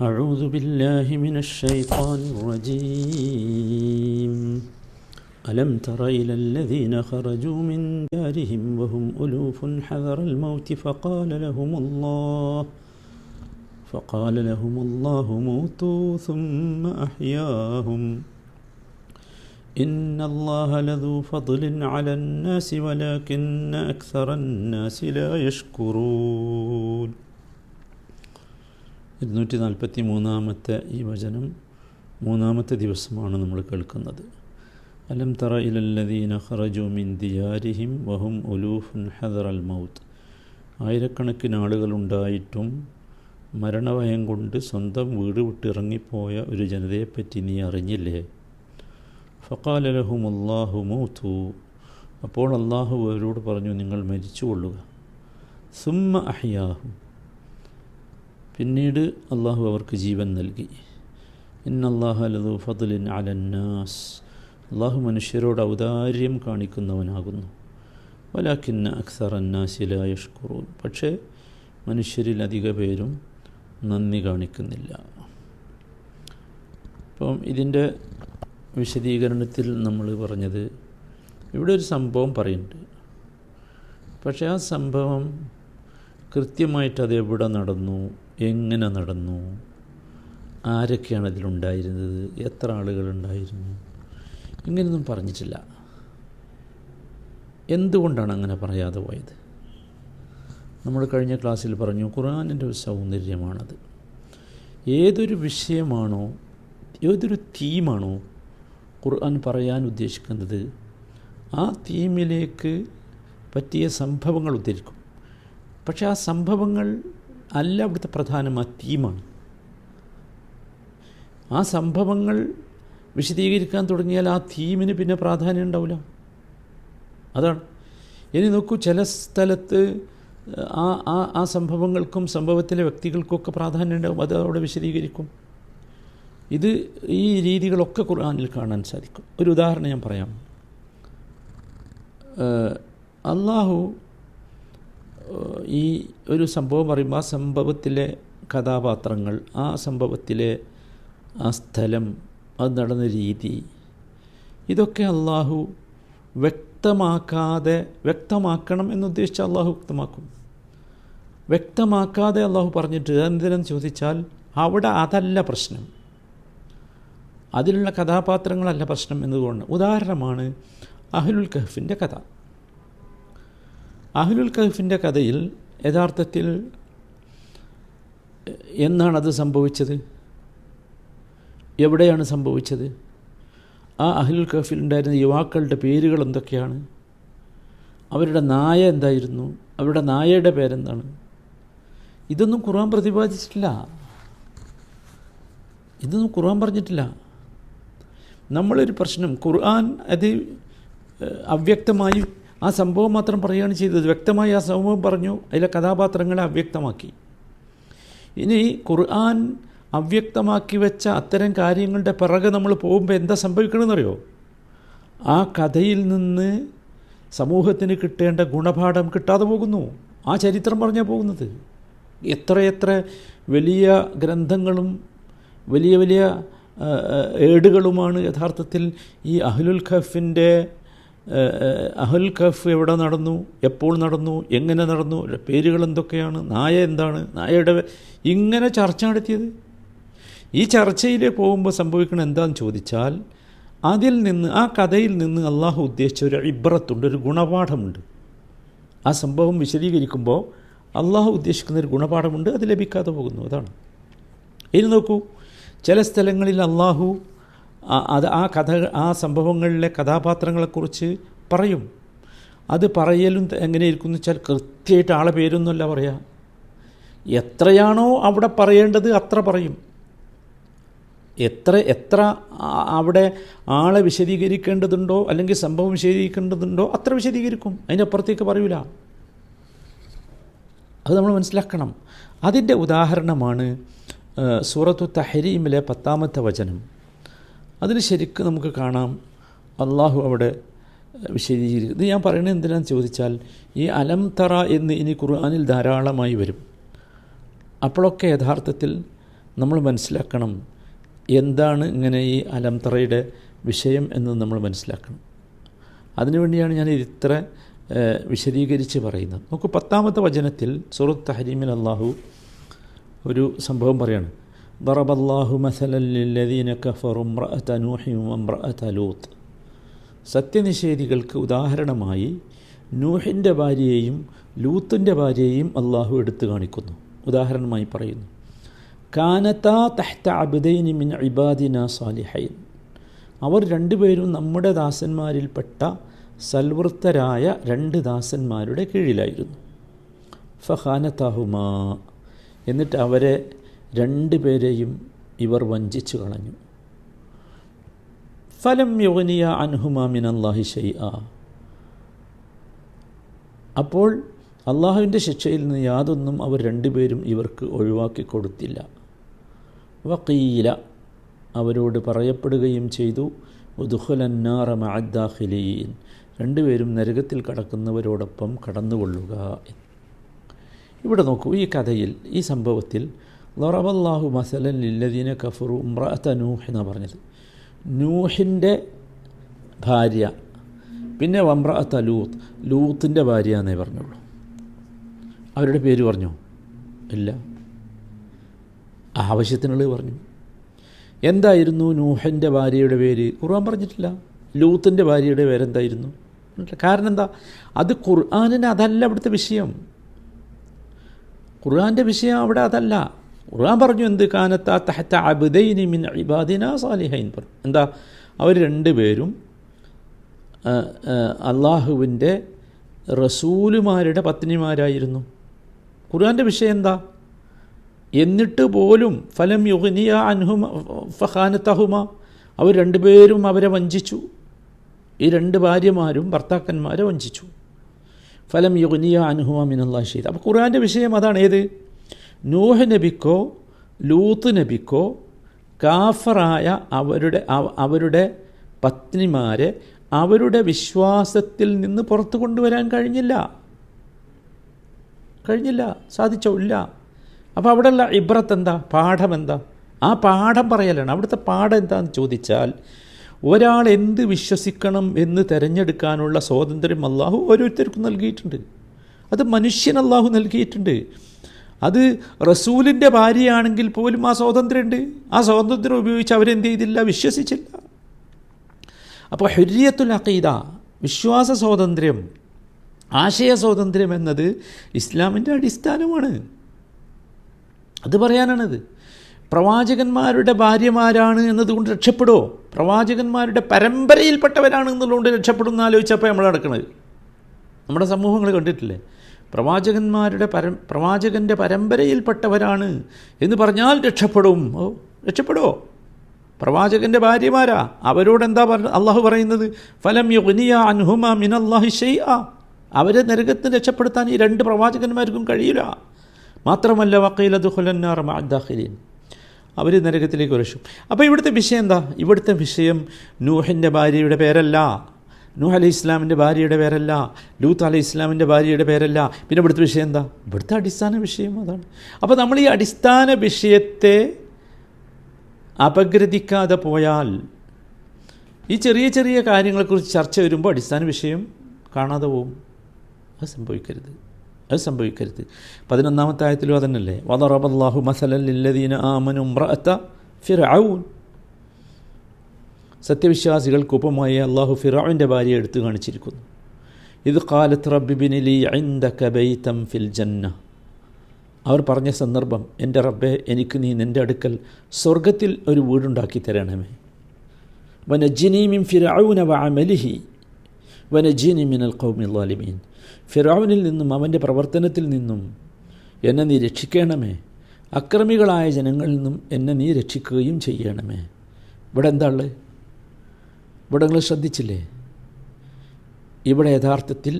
أعوذ بالله من الشيطان الرجيم. ألم تر إلى الذين خرجوا من دارهم وهم ألوف حذر الموت فقال لهم الله فقال لهم الله موتوا ثم أحياهم. إن الله لذو فضل على الناس ولكن أكثر الناس لا يشكرون. ഇരുന്നൂറ്റി നാൽപ്പത്തി മൂന്നാമത്തെ ഈ വചനം മൂന്നാമത്തെ ദിവസമാണ് നമ്മൾ കേൾക്കുന്നത്. അലം തറ ഇലല്ലദീന ഹറജു മിൻ ദിയാരിഹിം വഹും ഉലൂഫുൻ ഹദർ അൽ മൗത്ത്. ആയിരക്കണക്കിന് ആളുകളുണ്ടായിട്ടും മരണഭയം കൊണ്ട് സ്വന്തം വീട് വിട്ടിറങ്ങിപ്പോയ ഒരു ജനതയെപ്പറ്റി നീ അറിഞ്ഞില്ലേ? ഫക്കാലലഹും അള്ളാഹു മൗത്തു. അപ്പോൾ അള്ളാഹു അവരോട് പറഞ്ഞു നിങ്ങൾ മരിച്ചുകൊള്ളുക. സുമ്മ അഹ്യാഹു. പിന്നീട് അള്ളാഹു അവർക്ക് ജീവൻ നൽകി. ഇന്നല്ലാഹു അലതു ഫതുലിൻ അലന്നാസ് അള്ളാഹു മനുഷ്യരോട് ഔദാര്യം കാണിക്കുന്നവനാകുന്നു. വലാക്കിന്ന അക്സർ അന്നാസിലായഷ്കുറൂൻ പക്ഷേ മനുഷ്യരിൽ അധിക പേരും നന്ദി കാണിക്കുന്നില്ല. അപ്പം ഇതിന്റെ വിശദീകരണത്തിൽ നമ്മൾ പറഞ്ഞത് ഇവിടെ ഒരു സംഭവം പറയുന്നുണ്ട്. പക്ഷേ ആ സംഭവം കൃത്യമായിട്ട് അത് എവിടെ നടന്നു? എങ്ങനെ നടന്നു? ആരൊക്കെയാണ് അതിലുണ്ടായിരുന്നത് എത്ര ആളുകളുണ്ടായിരുന്നു ഇങ്ങനെയൊന്നും പറഞ്ഞിട്ടില്ല. എന്തുകൊണ്ടാണ് അങ്ങനെ പറയാതെ പോയത്? നമ്മൾ കഴിഞ്ഞ ക്ലാസ്സിൽ പറഞ്ഞു ഖുറാനിന്റെ ഒരു സൗന്ദര്യമാണത്. ഏതൊരു വിഷയമാണോ ഏതൊരു തീമാണോ ഖുർആൻ പറയാൻ ഉദ്ദേശിക്കുന്നത് ആ തീമിലേക്ക് പറ്റിയ സംഭവങ്ങൾ ഉദ്ധരിക്കും. പക്ഷേ ആ സംഭവങ്ങൾ അല്ല അവിടുത്തെ പ്രധാനം തീമാണ്. ആ സംഭവങ്ങൾ വിശദീകരിക്കാൻ തുടങ്ങിയാൽ ആ തീമിന് പിന്നെ പ്രാധാന്യം ഉണ്ടാവില്ല. അതാണ്. ഇനി നോക്കൂ ചില സ്ഥലത്ത് ആ ആ ആ സംഭവങ്ങൾക്കും സംഭവത്തിലെ വ്യക്തികൾക്കൊക്കെ പ്രാധാന്യം ഉണ്ടാവും. അത് അവിടെ വിശദീകരിക്കും. ഇത് ഈ രീതികളൊക്കെ ഖുർആാനിൽ കാണാൻ സാധിക്കും. ഒരു ഉദാഹരണം ഞാൻ പറയാം. അള്ളാഹു ഈ ഒരു സംഭവം പറയുമ്പോൾ ആ സംഭവത്തിലെ കഥാപാത്രങ്ങൾ ആ സംഭവത്തിലെ ആ സ്ഥലം അത് നടന്ന രീതി ഇതൊക്കെ അള്ളാഹു വ്യക്തമാക്കാതെ വ്യക്തമാക്കണം എന്നുദ്ദേശിച്ച അള്ളാഹു വ്യക്തമാക്കും. വ്യക്തമാക്കാതെ അള്ളാഹു പറഞ്ഞിട്ട് എന്തിനെന്ന് ചോദിച്ചാൽ അവിടെ അതല്ല പ്രശ്നം. അതിലുള്ള കഥാപാത്രങ്ങളല്ല പ്രശ്നം എന്നതുകൊണ്ട്. ഉദാഹരണമാണ് അഹ്ലുൽ കഹഫിന്റെ കഥ. അഹ്ലുൽ കഹഫിന്റെ കഥയിൽ യഥാർത്ഥത്തിൽ എന്നാണത് സംഭവിച്ചത്? എവിടെയാണ് സംഭവിച്ചത്? ആ അഹ്ലുൽ കഹഫിൽ ഉണ്ടായിരുന്ന യുവാക്കളുടെ പേരുകൾ എന്തൊക്കെയാണ്? അവരുടെ നായ എന്തായിരുന്നു? അവരുടെ നായയുടെ പേരെന്താണ്? ഇതൊന്നും ഖുർആൻ പ്രതിപാദിച്ചിട്ടില്ല. ഇതൊന്നും ഖുർആൻ പറഞ്ഞിട്ടില്ല. നമ്മളൊരു പ്രശ്നം ഖുർആൻ അത് അവ്യക്തമായി ആ സംഭവം മാത്രം പറയുകയാണ് ചെയ്തത്. വ്യക്തമായി ആ സംഭവം പറഞ്ഞു. അതിലെ കഥാപാത്രങ്ങളെ അവ്യക്തമാക്കി. ഇനി ഖുർആൻ അവ്യക്തമാക്കി വെച്ച അത്തരം കാര്യങ്ങളുടെ പിറകെ നമ്മൾ പോകുമ്പോൾ എന്താ സംഭവിക്കണമെന്നറിയോ? ആ കഥയിൽ നിന്ന് സമൂഹത്തിന് കിട്ടേണ്ട ഗുണപാഠം കിട്ടാതെ പോകുന്നു. ആ ചരിത്രം പറഞ്ഞാൽ പോകുന്നത്. എത്രയെത്ര വലിയ ഗ്രന്ഥങ്ങളും വലിയ വലിയ ഏടുകളുമാണ് യഥാർത്ഥത്തിൽ ഈ അഹ്ലുൽ ഖഫിന്റെ അഹുൽ ഖഫ് എവിടെ നടന്നു? എപ്പോൾ നടന്നു? എങ്ങനെ നടന്നു? പേരുകൾ എന്തൊക്കെയാണ്? നായ എന്താണ്? നായയുടെ ഇങ്ങനെ ചർച്ച നടത്തിയത്. ഈ ചർച്ചയിൽ പോകുമ്പോൾ സംഭവിക്കണം എന്താണെന്ന് ചോദിച്ചാൽ അതിൽ നിന്ന് ആ കഥയിൽ നിന്ന് അള്ളാഹു ഉദ്ദേശിച്ച ഒരു ഇബ്രത്തുണ്ട് ഒരു ഗുണപാഠമുണ്ട്. ആ സംഭവം വിശദീകരിക്കുമ്പോൾ അള്ളാഹു ഉദ്ദേശിക്കുന്ന ഒരു ഗുണപാഠമുണ്ട് അത് ലഭിക്കാതെ പോകുന്നു. അതാണ്. ഇനി നോക്കൂ ചില സ്ഥലങ്ങളിൽ അള്ളാഹു അത് ആ കഥ ആ സംഭവങ്ങളിലെ കഥാപാത്രങ്ങളെക്കുറിച്ച് പറയും. അത് പറയലും എങ്ങനെയിരിക്കും എന്ന് വെച്ചാൽ കൃത്യമായിട്ട് ആളെ പേരൊന്നുമല്ല പറയാം. എത്രയാണോ അവിടെ പറയേണ്ടത് അത്ര പറയും. എത്ര എത്ര അവിടെ ആളെ വിശദീകരിക്കേണ്ടതുണ്ടോ അല്ലെങ്കിൽ സംഭവം വിശദീകരിക്കേണ്ടതുണ്ടോ അത്ര വിശദീകരിക്കും. അതിനപ്പുറത്തേക്ക് പറയൂല. അത് നമ്മൾ മനസ്സിലാക്കണം. അതിന്റെ ഉദാഹരണമാണ് സൂറത്തു തഹരീമിലെ പത്താമത്തെ വചനം. അതിന് ശരിക്കും നമുക്ക് കാണാം അള്ളാഹു അവിടെ വിശദീകരിക്കും ഇത് ഞാൻ പറയുന്നത് എന്തിനാന്ന് ചോദിച്ചാൽ ഈ അലം തറ എന്ന് ഇനി ഖുർആാനിൽ ധാരാളമായി വരും. അപ്പോഴൊക്കെ യഥാർത്ഥത്തിൽ നമ്മൾ മനസ്സിലാക്കണം എന്താണ് ഇങ്ങനെ ഈ അലം തറയുടെ വിഷയം എന്ന് നമ്മൾ മനസ്സിലാക്കണം. അതിനുവേണ്ടിയാണ് ഞാൻ ഇത്ര വിശദീകരിച്ച് പറയുന്നത്. നമുക്ക് പത്താമത്തെ വചനത്തിൽ സുറത്ത് ഹരീമിൻ അള്ളാഹു ഒരു സംഭവം പറയാണ്. ضرب الله مثلا للذين كفروا امرأة نوح وامرأة لوط സത്യനിഷേധികൾക്ക് ഉദാഹരണമായി നൂഹിൻ്റെ ഭാര്യയെയും ലൂത്തിൻ്റെ ഭാര്യയെയും അള്ളാഹു എടുത്തു കാണിക്കുന്നു ഉദാഹരണമായി പറയുന്നു കാനത്താ തഹ്ത അബുദൈനി മിൻ ഇബാദിന സാലിഹൈൻ അവർ രണ്ടുപേരും നമ്മുടെ ദാസന്മാരിൽപ്പെട്ട സൽവൃത്തരായ രണ്ട് ദാസന്മാരുടെ കീഴിലായിരുന്നു ഫഹാനത്താഹുമാ എന്നിട്ട് അവരെ രണ്ടുപേരെയും ഇവർ വഞ്ചിച്ചു കളഞ്ഞു. ഫലം യോഗനിയ അൻഹുമാമിൻ അള്ളാഹി ഷെയ്ആ അപ്പോൾ അള്ളാഹുവിന്റെ ശിക്ഷയിൽ നിന്ന് യാതൊന്നും അവർ രണ്ടുപേരും ഇവർക്ക് ഒഴിവാക്കി കൊടുത്തില്ല. വക്കീല അവരോട് പറയപ്പെടുകയും ചെയ്തു ഉദുഹുലന്നാറ മഅദ്ദാഖിലീൻ. രണ്ടുപേരും നരകത്തിൽ കടക്കുന്നവരോടൊപ്പം കടന്നുകൊള്ളുക ഇവിടെ നോക്കൂ ഈ കഥയിൽ ഈ സംഭവത്തിൽ ലറബല്ലാഹു മസലൻ ലില്ലദീന കഫറു ഉമ്രഅത്ത നൂഹ് എന്നാണ് പറഞ്ഞത്. നൂഹിന്റെ ഭാര്യ പിന്നെ വമ്രഅത്ത ലൂത്ത്. ലൂത്തിന്റെ ഭാര്യ എന്നേ പറഞ്ഞുള്ളൂ. അവരുടെ പേര് പറഞ്ഞു? ഇല്ല. ആവശ്യത്തിനുള്ളത് പറഞ്ഞു. എന്തായിരുന്നു നൂഹന്റെ ഭാര്യയുടെ പേര്? ഖുർആൻ പറഞ്ഞിട്ടില്ല. ലൂത്തിന്റെ ഭാര്യയുടെ പേരെന്തായിരുന്നു? കാരണം എന്താ? അത് ഖുർആാനിന് അതല്ല അവിടുത്തെ വിഷയം. ഖുർആാന്റെ വിഷയം അവിടെ അതല്ല. ഖുർആൻ പറഞ്ഞു എന്ത് കാനത്താ തഹത്ത അബുദൈനി മിൻ ഇബാദിന സാലിഹൈൻ പറഞ്ഞു. എന്താ? അവർ രണ്ടുപേരും അള്ളാഹുവിന്റെ റസൂലുമാരുടെ പത്നിമാരായിരുന്നു. ഖുർആന്റെ വിഷയം എന്താ? എന്നിട്ട് പോലും ഫലം യുഗ്നിയ അൻഹുമ ഫഹാനത്തഹുമ അവർ രണ്ടുപേരും അവരെ വഞ്ചിച്ചു. ഈ രണ്ട് ഭാര്യമാരും ഭർത്താക്കന്മാരെ വഞ്ചിച്ചു. ഫലം യുഗ്നിയ അൻഹുമ മിനല്ലാ ഷീദ് അപ്പോൾ ഖുർആന്റെ വിഷയം അതാണ് ഏത്? നൂഹ് നബിക്കോ ലൂത്ത് നബിക്കോ കാഫറായ അവരുടെ അവരുടെ പത്നിമാരെ അവരുടെ വിശ്വാസത്തിൽ നിന്ന് പുറത്തു കൊണ്ടുവരാൻ കഴിഞ്ഞില്ല. കഴിഞ്ഞില്ല. സാധിച്ചോ? ഇല്ല. അപ്പോൾ അവിടെയുള്ള ഇബ്രത്ത് എന്താ പാഠം എന്താ ആ പാഠം പറയലാണ്. അവിടുത്തെ പാഠം എന്താണെന്ന് ചോദിച്ചാൽ ഒരാൾ എന്ത് വിശ്വസിക്കണം എന്ന് തിരഞ്ഞെടുക്കാനുള്ള സ്വാതന്ത്ര്യം അള്ളാഹു ഓരോരുത്തർക്കും നൽകിയിട്ടുണ്ട്. അത് മനുഷ്യൻ അള്ളാഹു നൽകിയിട്ടുണ്ട്. അത് റസൂലിന്റെ ഭാര്യയാണെങ്കിൽ പോലും ആ സ്വാതന്ത്ര്യമുണ്ട് ആ സ്വാതന്ത്ര്യം ഉപയോഗിച്ച് അവരെന്ത് ചെയ്തില്ല? വിശ്വസിച്ചില്ല. അപ്പോൾ ഹുര്യത്തുൽ അഖീദ വിശ്വാസ സ്വാതന്ത്ര്യം ആശയ സ്വാതന്ത്ര്യം എന്നത് ഇസ്ലാമിന്റെ അടിസ്ഥാനമാണ്. അത് പറയാനാണത്. പ്രവാചകന്മാരുടെ ഭാര്യമാരാണ് എന്നതുകൊണ്ട് രക്ഷപ്പെടുമോ പ്രവാചകന്മാരുടെ പരമ്പരയിൽപ്പെട്ടവരാണ് എന്നുള്ളതുകൊണ്ട് രക്ഷപ്പെടുന്ന ആലോചിച്ചപ്പോൾ നമ്മൾ നടക്കുന്നത് നമ്മുടെ സമൂഹങ്ങൾ കണ്ടിട്ടില്ലേ? പ്രവാചകന്മാരുടെ പര പ്രവാചകന്റെ പരമ്പരയിൽപ്പെട്ടവരാണ് എന്ന് പറഞ്ഞാൽ രക്ഷപ്പെടും. ഓ രക്ഷപ്പെടുമോ പ്രവാചകന്റെ ഭാര്യമാരാ? അവരോട് എന്താ പറഞ്ഞ അള്ളാഹു പറയുന്നത്? ഫലം യുഗ്നിയ അൻഹുമ മിനല്ലാഹി ഷൈഅ അവരെ നരകത്തിന് രക്ഷപ്പെടുത്താൻ ഈ രണ്ട് പ്രവാചകന്മാർക്കും കഴിയില്ല. മാത്രമല്ല വക്കീല ദുഹുലന്നാർ മാദാഖിലീൻ അവർ നരകത്തിലേക്ക് രക്ഷും അപ്പോൾ ഇവിടുത്തെ വിഷയം എന്താ? ഇവിടുത്തെ വിഷയം നൂഹിന്റെ ഭാര്യയുടെ പേരല്ല. നൂഹ് അലി ഇസ്ലാമിന്റെ ഭാര്യയുടെ പേരല്ല ലൂത്ത് അലി ഇസ്ലാമിന്റെ ഭാര്യയുടെ പേരല്ല. പിന്നെ ഇവിടുത്തെ വിഷയം എന്താ? ഇവിടുത്തെ അടിസ്ഥാന വിഷയം അതാണ്. അപ്പോൾ നമ്മൾ ഈ അടിസ്ഥാന വിഷയത്തെ അപഗ്രഥിക്കാതെ പോയാൽ ഈ ചെറിയ ചെറിയ കാര്യങ്ങളെക്കുറിച്ച് ചർച്ച വരുമ്പോൾ അടിസ്ഥാന വിഷയം കാണാതെ പോവും. അത് സംഭവിക്കരുത്. അത് സംഭവിക്കരുത്. പതിനൊന്നാമത്തെ ആയത്തിലും അതന്നല്ലേ വദറബല്ലാഹു ആമനും ഫിർ ഫിർഔൻ സത്യവിശ്വാസികൾക്ക് ഉപമായി അള്ളാഹു ഫിറാവിന്റെ ഭാര്യയെ എടുത്തു കാണിച്ചിരിക്കുന്നു. ഇത് കാലത്ത് റബ്ബിബിനിലി ഐന്ദക ബൈതം ഫിൽ ജന്ന. അവർ പറഞ്ഞ സന്ദർഭം എന്റെ റബ്ബെ എനിക്ക് നീ നിന്റെ അടുക്കൽ സ്വർഗത്തിൽ ഒരു വീടുണ്ടാക്കി തരണമേ. വനജിനി മിൻ ഫിറൌന വഅമലിഹി വനജിനി മിനൽ ഖൗമി ളാലിമീൻ ഫിറൌനിൽ നിന്നും അവന്റെ പ്രവർത്തനത്തിൽ നിന്നും എന്നെ നീ രക്ഷിക്കണമേ. അക്രമികളായ ജനങ്ങളിൽ നിന്നും എന്നെ നീ രക്ഷിക്കുകയും ചെയ്യണമേ. ഇവിടെ എന്താ ഉള്ളത്? ഇവിടെ നിങ്ങൾ ശ്രദ്ധിച്ചില്ലേ? ഇവിടെ യഥാർത്ഥത്തിൽ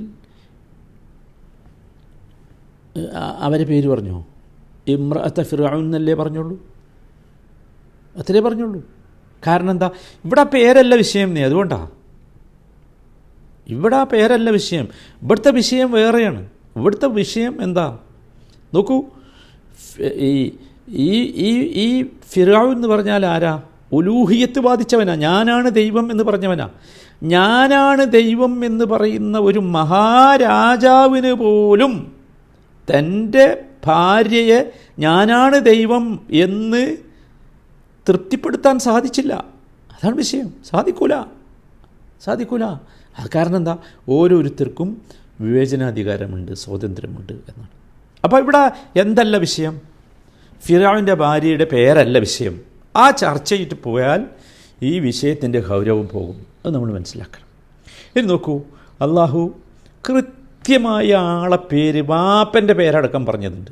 അവരെ പേര് പറഞ്ഞോ? ഇമ്രഅത്ത ഫിറൌൻ എന്നല്ലേ പറഞ്ഞുള്ളൂ? അത്രേ പറഞ്ഞുള്ളൂ. കാരണം എന്താ? ഇവിടെ പേരല്ല വിഷയം നീ അതുകൊണ്ടാ. ഇവിടെ പേരല്ല വിഷയം. ഇവിടുത്തെ വിഷയം വേറെയാണ്. ഇവിടുത്തെ വിഷയം എന്താ? നോക്കൂ ഈ ഈ ഈ ഫിറാവ് എന്ന് പറഞ്ഞാൽ ആരാ? ഉലൂഹിയത്ത് ബാധിച്ചവനാ. ഞാനാണ് ദൈവം എന്ന് പറഞ്ഞവനാ. ഞാനാണ് ദൈവം എന്ന് പറയുന്ന ഒരു മഹാരാജാവിന് പോലും തന്റെ ഭാര്യയെ ഞാനാണ് ദൈവം എന്ന് തൃപ്തിപ്പെടുത്താൻ സാധിച്ചില്ല. അതാണ് വിഷയം. സാധിക്കൂല. സാധിക്കൂല. അത് കാരണം എന്താ? ഓരോരുത്തർക്കും വിവേചനാധികാരമുണ്ട് സ്വാതന്ത്ര്യമുണ്ട് എന്നാണ്. അപ്പോൾ ഇവിടെ എന്തല്ല വിഷയം? ഫിറാവിന്റെ ഭാര്യയുടെ പേരല്ല വിഷയം. ആ ചർച്ചയിട്ട് പോയാൽ ഈ വിഷയത്തിന്റെ ഗൗരവം പോകും. അത് നമ്മൾ മനസ്സിലാക്കണം. ഇനി നോക്കൂ അള്ളാഹു കൃത്യമായ ആളെ പേര് വാപ്പന്റെ പേരടക്കം പറഞ്ഞതുണ്ട്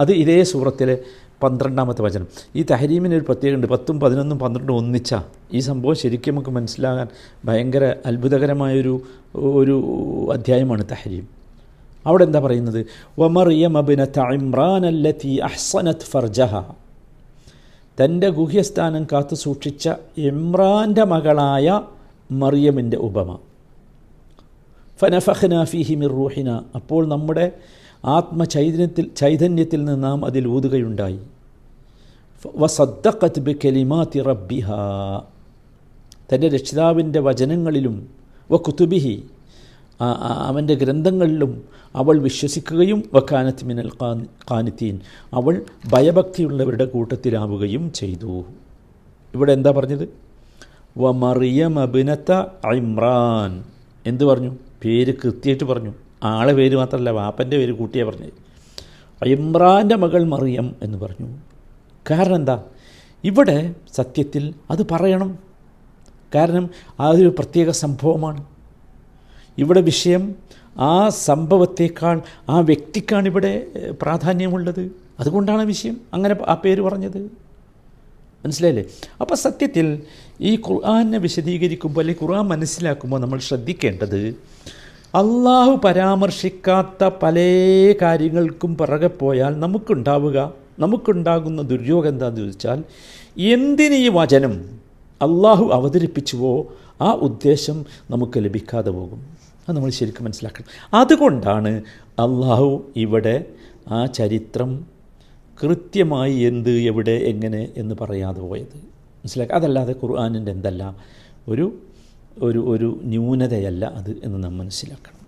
അത് ഇതേ സൂറത്തിലെ പന്ത്രണ്ടാമത്തെ വചനം. ഈ തഹരീമിന് ഒരു പ്രത്യേകമുണ്ട് പത്തും പതിനൊന്നും പന്ത്രണ്ടും ഒന്നിച്ചാ. ഈ സംഭവം ശരിക്കും നമുക്ക് മനസ്സിലാകാൻ ഭയങ്കര അത്ഭുതകരമായൊരു ഒരു അധ്യായമാണ് തഹരീം. അവിടെ എന്താ പറയുന്നത്? അഹ്സനത്ത് ഫർജഹ. തന്റെ ഗുഹ്യസ്ഥാനം കാത്തു സൂക്ഷിച്ച ഇമ്രാന്റെ മകളായ മറിയമിന്റെ ഉപമ. ഫനഫഹ്ന ഫീഹി മിർ റൂഹിന. അപ്പോൾ നമ്മുടെ ആത്മചൈതന്യത്തിൽ ചൈതന്യത്തിൽ നിന്ന് നാം അതിൽ ഊതുകയുണ്ടായി. വസദ്ദഖത്ത് ബി കലിമാത്തി റബ്ബിഹ. തന്റെ രക്ഷിതാവിന്റെ വചനങ്ങളിലും വ കുത്തുബിഹി അവന്റെ ഗ്രന്ഥങ്ങളിലും അവൾ വിശ്വസിക്കുകയും വക്കാനത്ത് മിനൽ കാനിത്തീൻ അവൾ ഭയഭക്തിയുള്ളവരുടെ കൂട്ടത്തിലാവുകയും ചെയ്തു. ഇവിടെ എന്താ പറഞ്ഞത്? വ മറിയം അബിനത്ത ഇമ്രാൻ. എന്ത് പറഞ്ഞു? പേര് കൃത്യമായിട്ട് പറഞ്ഞു. ആളെ പേര് മാത്രമല്ല വാപ്പന്റെ പേര് കൂട്ടിയാണ് പറഞ്ഞത്. ഇമ്രാന്റെ മകൾ മറിയം എന്ന് പറഞ്ഞു. കാരണം എന്താ? ഇവിടെ സത്യത്തിൽ അത് പറയണം. കാരണം അതൊരു പ്രത്യേക സംഭവമാണ്. ഇവിടെ വിഷയം ആ സംഭവത്തേക്കാൾ ആ വ്യക്തിക്കാണ് ഇവിടെ പ്രാധാന്യമുള്ളത്. അതുകൊണ്ടാണ് വിഷയം അങ്ങനെ ആ പേര് പറഞ്ഞത്. മനസ്സിലായില്ലേ? അപ്പോൾ സത്യത്തിൽ ഈ ഖുർആാനെ വിശദീകരിക്കുമ്പോൾ അല്ലെങ്കിൽ ഖുർആൻ മനസ്സിലാക്കുമ്പോൾ നമ്മൾ ശ്രദ്ധിക്കേണ്ടത് അള്ളാഹു പരാമർശിക്കാത്ത പല കാര്യങ്ങൾക്കും പിറകെ പോയാൽ നമുക്കുണ്ടാവുക നമുക്കുണ്ടാകുന്ന ദുര്യോഗം എന്താണെന്ന് ചോദിച്ചാൽ എന്തിന് ഈ വചനം അള്ളാഹു അവതരിപ്പിച്ചുവോ ആ ഉദ്ദേശം നമുക്ക് ലഭിക്കാതെ പോകും. അത് നമ്മൾ ശരിക്കും മനസ്സിലാക്കണം. അതുകൊണ്ടാണ് അള്ളാഹു ഇവിടെ ആ ചരിത്രം കൃത്യമായി എന്ത് എവിടെ എങ്ങനെ എന്ന് പറയാതെ പോയത്. മനസ്സിലാക്കുക അതല്ലാതെ ഖുർആാനിന്റെ എന്തല്ല ഒരു ഒരു ഒരു ന്യൂനതയല്ല അത് എന്ന് നാം മനസ്സിലാക്കണം.